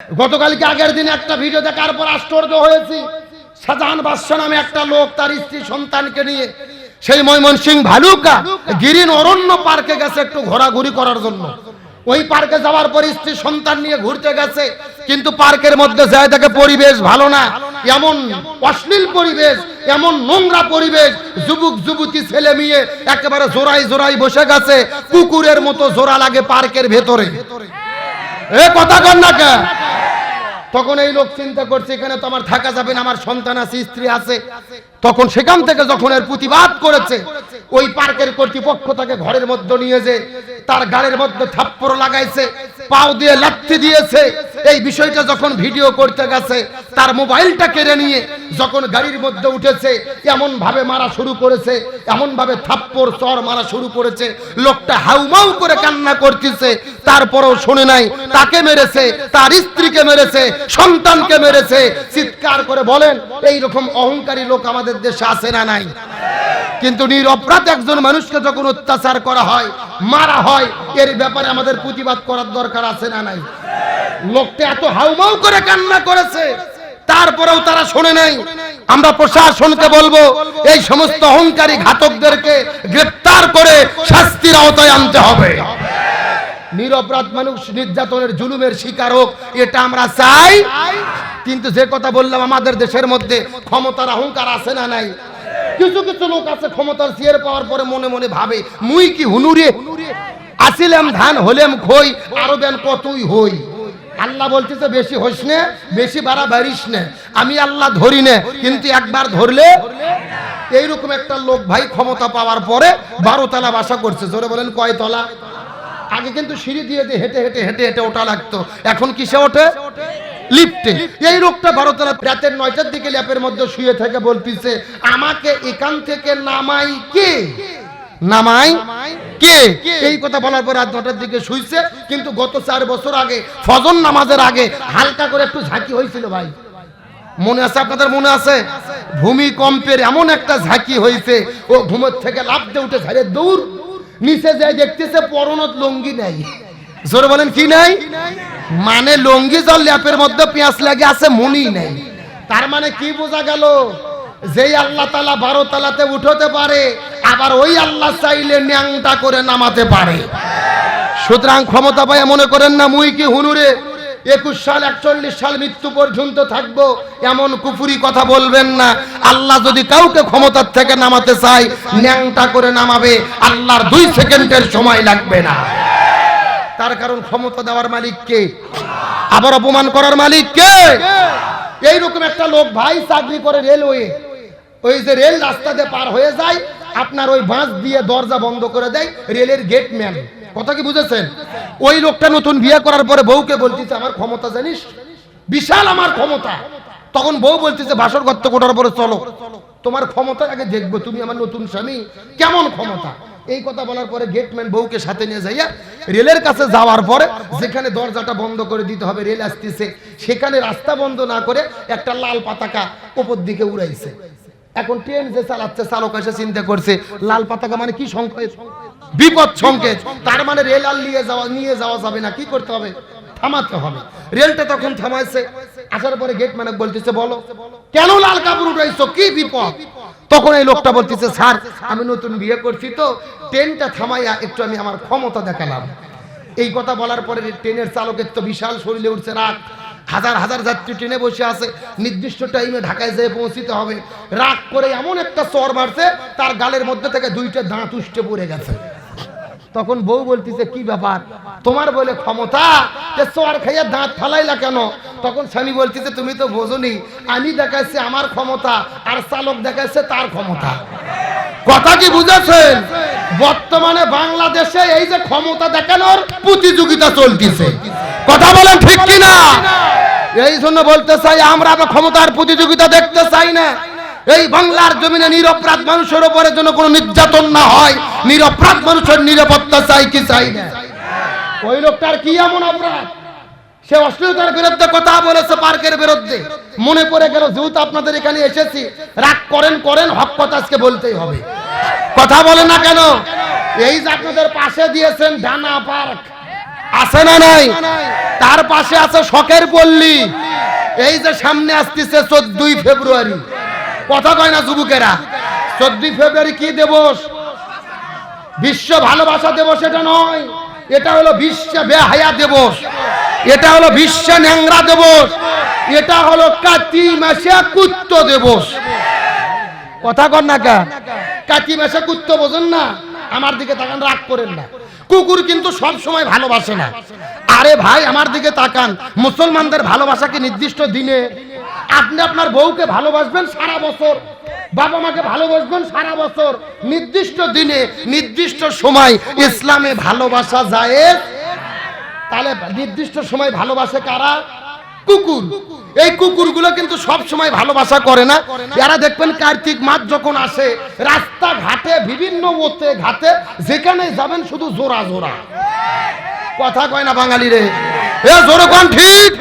গতকালকে আগের দিন একটা ভিডিও দেখার পর আশ্চর্য হয়েছি। শাহজাহান বাদশাহ নামে একটা লোক তার স্ত্রী সন্তানকে নিয়ে সেই ময়মনসিং ভালুকা গিরিন অরণ্য পার্কে গেছে একটু ঘোরাঘুরি করার জন্য। ওই পার্কে যাওয়ার পর স্ত্রী সন্তান নিয়ে ঘুরতে গেছে, কিন্তু পার্কের মধ্যে যায় দেখে পরিবেশ ভালো না। এমন অশ্লীল পরিবেশ, এমন নোংরা পরিবেশ, যুবক, যুবতী, ছেলে, মেয়ে একেবারে জোড়াই জোড়াই বসে গেছে, কুকুরের মতো জোড়া লাগে পার্কের ভেতরে ভেতরে। এ কথা কর না কে? তখন এই লোক চিন্তা করছে, এখানে তো আমার থাকা যাবে না, আমার সন্তান আছে, স্ত্রী আছে তখন সেখান থেকে যখন এর প্রতিবাদ করেছে, ওই পার্কের কর্তৃপক্ষ তাকে ঘরের মধ্যে নিয়ে যে তার গাড়ির মধ্যে থাপ্পড় লাগাইছে, পাও দিয়ে লাথি দিয়েছে। এই বিষয়টা যখন ভিডিও করতে গেছে, তার মোবাইলটা কেড়ে নিয়ে যখন গাড়ির মধ্যে উঠেছে এমন ভাবে মারা শুরু করেছে এমন ভাবে থাপ্পড়, চর মারা শুরু করেছে। লোকটা হাউমাউ করে কান্না করতেছে, তারপরেও শুনে নাই, তাকে মেরেছে, তার স্ত্রীকে মেরেছে, সন্তানকে মেরেছে। চিৎকার করে বলেন এই রকম অহংকারী লোক আমাদের দেশে আছে না নাই? কিন্তু নিরপরাধ একজন মানুষকে যখন অত্যাচার করা হয়, মারা হয়, এর ব্যাপারে আমাদের প্রতিবাদ করার দরকার আছে না নাই? লোকটা এত হাউমাউ করে কান্না করেছে, তারপরেও তারা শোনে নাই। আমরা প্রশাসনকে বলব, এই সমস্ত অহংকারী ঘাতকদেরকে গ্রেপ্তার করে শাস্তির আওতায় আনতে হবে। নিরপরাধ মানুষ নির্যাতনের জুলুমের শিকার হোক, এটা আমরা চাই। কিন্তু যে কথা বললাম আমাদের দেশের মধ্যে, ক্ষমতার অহংকার আছে না নাই? কিছু কিছু লোক আছে ক্ষমতার চেয়ার পাওয়ার পরে মনে মনে ভাবে, মুই কি হুনুরে? আসিলাম ধান, হলেম খই, আরও দেন কতই হই। আল্লাহ বলতেছে, বেশি হইস নে, বেশি বাড়া বাড়িস নে। আমি আল্লাহ ধরি নে, কিন্তু একবার ধরলে এইরকম একটা লোক ভাই ক্ষমতা পাওয়ার পরে বারো তলা বাসা করছে। জোরে বলেন, কয় তলা? আগে কিন্তু সিঁড়ি দিয়ে দিয়ে হেঁটে হেঁটে হেঁটে হেঁটে ওঠা লাগতো। এখন কিসে ওঠে? লিফটে। এই লোকটা ভারতের রাতের নয়টার দিকে ল্যাপের মধ্যে শুয়ে থেকে বলতিছে আমাকে এখান থেকে নামাই কে? নামাই কে? এই কথা বলার পর রাত নটার দিকে শুইছে কিন্তু গত চার বছর আগে ফজর নামাজের আগে হালকা করে একটু ঝাঁকি হয়েছিল ভাই। মনে আছে আপনাদের? মনে আছে? ভূমিকম্পের এমন একটা ঝাঁকি হয়েছে ও ঘুমের থেকে লাভ দিয়ে উঠে ঝাড়ে দৌড়। নিচে যায় দেখতেছে পরনত লঙ্গি নাই। জোরে বলেন, কি নাই? মানে লঙ্গি জল ল্যাপের মধ্যে পেঁয়াজ লাগে আছে, মনি নাই। তার মানে কি বোঝা গেল? যেই আল্লাহ তালা বারো তালাতে উঠতে পারে, আবার ওই আল্লাহ চাইলে ন্যাংটা করে নামাতে পারে। সুতরাং ক্ষমতা পায় মনে করেন না, মুই কি হুনুরে? একুশ সাল, একচল্লিশ সাল মৃত্যু পর্যন্ত থাকব, এমন কুফুরি কথা বলবেন না। আল্লাহ যদি কাউকে ক্ষমতার থেকে নামাতে চায়, ন্যাংটা করে নামাবে, আল্লাহর দুই সেকেন্ডের সময় লাগবে না। তার কারণ ক্ষমতা দেওয়ার মালিক কে? আবার অপমান করার মালিক কে? এইরকম একটা লোক ভাই চাকরি করে রেলওয়ে। ওই যে রেল রাস্তা দিয়ে পার হয়ে যায়, আপনার ওই বাঁশ দিয়ে দরজা বন্ধ করে দেয়, রেলের গেটম্যান কথা কি বুঝেছেন? ওই লোকটা নতুন বিয়ে করার পরে বউকে বলতেছে, আমার ক্ষমতা জানিস? বিশাল আমার ক্ষমতা। তখন বউ বলতেছে, বাসর গর্ত কোটার পরে চলো। তোমার ক্ষমতা আগে দেখব, তুমি আমার নতুন স্বামী। কেমন ক্ষমতা? এই কথা বলার পরে গেটম্যান বউকে সাথে নিয়ে যাইয়া রেলের কাছে যাওয়ার পরে যেখানে দরজাটা বন্ধ করে দিতে হবে, রেল আসতেছে, সেখানে রাস্তা বন্ধ না করে একটা লাল পাতাকা উপর দিকে উড়াইছে। এখন ট্রেন যে চালাচ্ছে, চালক এসে চিন্তা করছে, লাল পাতাকা মানে কি সংকেত? বিপদ সংকেত। তার মানে রেল আর নিয়ে যাওয়া নিয়ে যাওয়া যাবে না, কি করতে হবে? থামাতে হবে। রেলটা তখন থামাইছে। আসার পরে গেট মানে বলতেছে, বলো, কেন লাল কাপড় উঠাইছো? কি বিপদ? তখন এই লোকটা বলতেছে, স্যার, আমি নতুন বিয়ে করছি তো, ট্রেনটা থামাইয়া একটু আমি আমার ক্ষমতা দেখালাম। এই কথা বলার পরে ট্রেনের চালকের তো বিশাল শরীরে উঠছে রাগ। হাজার হাজার যাত্রী ট্রেনে বসে আছে। নির্দিষ্ট টাইমে ঢাকায় যেয়ে পৌঁছিতে হবে। রাগ করে এমন একটা চর মারছে, তার গালের মধ্যে থেকে দুইটা দাঁত উষ্টে পড়ে গেছে। তখন বউ বলতেছে, কি ব্যাপার? তোমার বলে ক্ষমতা? যে চর খাইয়া দাঁত ফালাইলা কেন? তখন স্বামী বলতেছে, তুমি তো বোঝনি, আমি দেখাচ্ছি আমার ক্ষমতা, আর চালক দেখাচ্ছে তার ক্ষমতা। কথা কি বুঝেছেন? বর্তমানে বাংলাদেশে এই যে ক্ষমতা দেখানোর প্রতিযোগিতা চলতেছে। কথা বলেন ঠিক কিনা? এই জন্য বলতে চাই, আমরা ক্ষমতার প্রতিযোগিতা দেখতে চাই না। এই বাংলার জমিনে নিরপরাধ মানুষের উপরে যেন কোনো নির্যাতন না হয়, নিরপরাধ মানুষের নিরাপত্তা চাই কি চাই না? ওই লোকটার কি এমন অপরাধ? সে অশ্লীলতার বিরুদ্ধে কথা বলেছে পার্কের বিরুদ্ধে। মনে পড়ে গেল যেহেতু আপনাদের এখানে এসেছি। রাগ করেন করেন, হক কথা আজকে বলতেই হবে। কথা বলে না কেন? এই যে আপনাদের পাশে দিয়েছেন ডানা পার্ক। আছে না নাই? তার পাশে আছে শখের পল্লী। এই যে সামনে আসতেছে চোদ্দই ফেব্রুয়ারি। কথা কয় না যুবকেরা? চোদ্দই ফেব্রুয়ারি কি দিবস? বিশ্ব ভালোবাসা দিবস এটা নয়। এটা হলো বিশ্ব বেহায়া দিবস। এটা হলো বিশ্ব ন্যাংরা দিবস। এটা হলো কাতি মাসে কুত্ত দিবস। কথা কর না কা? কাতি মাসে কুত্ত বোঝেন না? আমার দিকে তাকান, রাগ করেন না। কুকুর কিন্তু সব সময় ভালোবাসে না। আরে ভাই, আমার দিকে তাকান। মুসলমানদের ভালোবাসা কি নির্দিষ্ট দিনে? আপনি আপনার বউকে ভালোবাসবেন সারা বছর। বাবা মাকে ভালোবাসবেন সারা বছর। নির্দিষ্ট দিনে, নির্দিষ্ট সময় ইসলামে ভালোবাসা যায় তাহলে নির্দিষ্ট সময় ভালোবাসে কারা? কুকুর। এই কুকুরগুলো কিন্তু সব সময় ভালোবাসা করে না। এরা দেখবেন কার্তিক মাস যখন আসে রাস্তা ঘাটে বিভিন্ন ওতে ঘাটে, যেখানে যাবেন শুধু জোড়া জোড়া। কথা কয় না বাঙালি রে। এ জোরে ঠিক?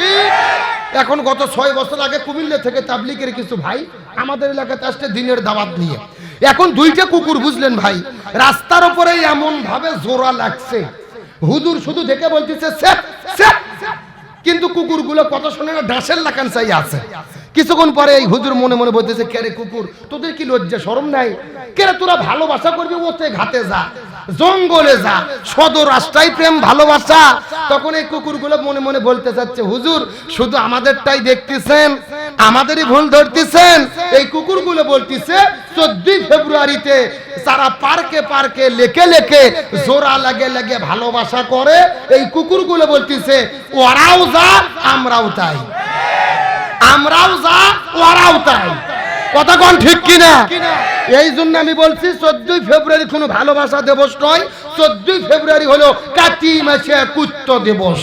এখন গত ছয় বছর আগে কুমিল্লা থেকে তাবলিকের কিছু ভাই আমাদের এলাকাতে আসছে দিনের দাওয়াত নিয়ে। এখন দুইটা কুকুর বুঝলেন ভাই, রাস্তার উপরে এমন ভাবে জোড়া লাগছে। হুদুর শুধু দেখে বলতেছে। কিন্তু কুকুরগুলো কত শুনে না ডাঁশের লাকান চাই আছে। কিছুক্ষণ পরে এই হুজুর মনে মনে বলতেছে কেরে কুকুর, তোদের কি লজ্জা, শরম নাই? কেরে তোরা ভালোবাসা করবি ওতে ঘাতে যা। জঙ্গলে যা, সদর রাস্তায় প্রেম, ভালোবাসা। তখন এই কুকুরগুলো মনে মনে বলতে চাচ্ছে হুজুর, শুধু আমাদেরটাই দেখতেছেন, আমাদেরই ভুল ধরতেছেন। এই কুকুরগুলো বলতেছে, চোদ্দই ফেব্রুয়ারিতে তারা পার্কে পার্কে লেকে লেকে জোড়া লাগে লাগে ভালোবাসা করে, এই কুকুরগুলো বলতেছে, ওরাও যা, আমরাও তাই। আমরাও যা, ওরাও তাই। কথা কোন ঠিক কিনা? এই জন্য আমি বলছি, চোদ্দই ফেব্রুয়ারি কোনো ভালোবাসা দিবস নয়। চোদ্দই ফেব্রুয়ারি হলো কাতি মাসে কুত্ত দিবস।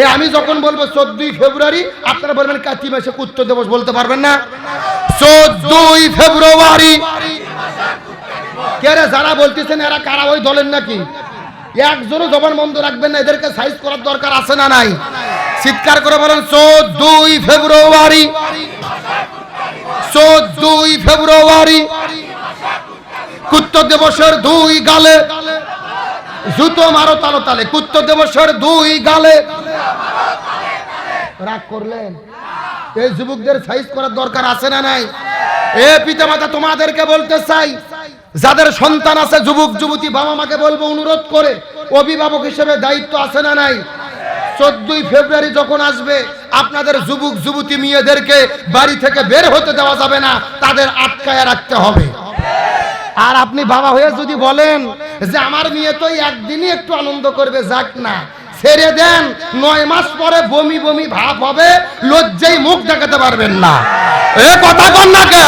এ আমি যখন বলব চোদ্দই ফেব্রুয়ারি, আপনারা বলবেন কাতি মাসে কুত্ত দিবস বলতে পারবেন না? চোদ্দই ফেব্রুয়ারি। কে রে যারা বলতেছেন, এরা কারা? ওই দলের নাকি? একজনও জবান বন্ধ রাখবেন না, এদেরকে সাইজ করার দরকার আছে না নাই? চিৎকার করে বলেন, চোদ্দই ফেব্রুয়ারি। চোদ্দই ফেব্রুয়ারি কুত্ত দিবসের দুই গালে জুতো মারো তালো তালে কুত্ত দিবসের দুই গালে রাগ করলেন? এই যুবকদের সাইজ করার দরকার আছে না নাই? এ পিতামাতা তোমাদেরকে বলতে চাই, যাদের সন্তান আছে, যুবক, যুবতী, বাবা মাকে বলব অনুরোধ করে, অভিভাবক হিসেবে দায়িত্ব আছে না নাই? চোদ্দই ফেব্রুয়ারি যখন আসবে আপনাদের যুবক, যুবতী মেয়েদেরকে বাড়ি থেকে বের হতে দেওয়া যাবে না, তাদের আটকায় রাখতে হবে। আর আপনি বাবা হয়ে যদি বলেন যে আমার মেয়ে তো একদিনই একটু আনন্দ করবে, যাক না, ছেড়ে দেন, নয় মাস পরে বমি বমি ভাব হবে, লজ্জায় মুখ দেখাতে পারবেন না। এ কথা কন না কে?